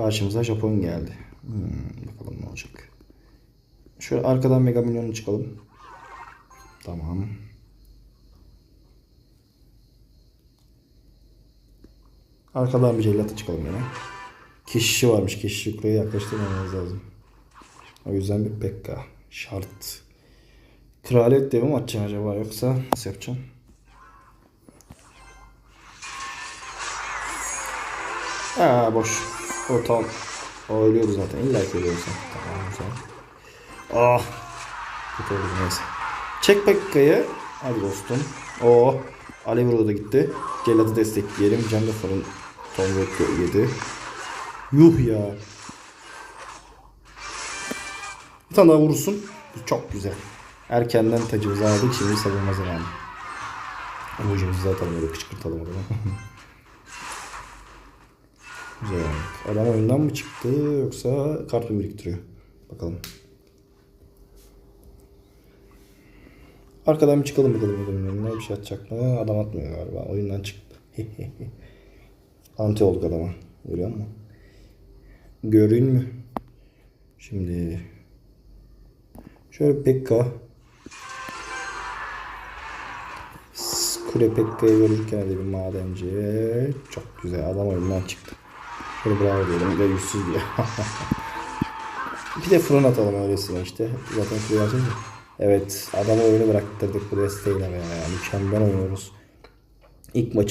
Karşımıza Japon geldi. Hmm, bakalım ne olacak. Şöyle arkadan Mega Milyon'u çıkalım. Tamam. Arkadan bir cellatı çıkalım yine. Keşişi varmış. Keşişi buraya yaklaştırmamamız lazım. O yüzden bir Pekka. Şart. Kraliyet devi mi atacaksın acaba yoksa nasıl yapacaksın? Aa boş. O tam. O ölüyordu zaten. İlla ki ölüyordu sen. Tamam güzel. Ah. Kötü oldu neyse. Çek Pekka'yı. Hadi dostum. Oo. Alevro da gitti. Cellat'ı destekleyelim. Can da fırın Tongo yedi. Yuh ya. Bir tane daha vurursun. Çok güzel. Erkenden tacımızı aldık. Şimdi savunma zamanı. Emojimizi zaten böyle kışkırtalım. güzel. Adam oyundan mı çıktı yoksa kart mı biriktiriyor? Bakalım. Arkadan bir çıkalım bakalım bakalım. Önüne bir şey atacak mı? Adam atmıyor galiba. Oyundan çıktı. Anti olduk adama. Görüyor musun? Görün mü? Şimdi şöyle Pekka Kure Pekka'yı görürken de bir madenci çok güzel adam oyundan çıktı. Şöyle bravo diyelim de yüzsüz diye. bir de fırın atalım öylesine işte. Zaten kuruyu açınca. Evet adamı oyunu bıraktırdık bu desteğiyle ya. Mükemmel oynuyoruz. İlk maçımız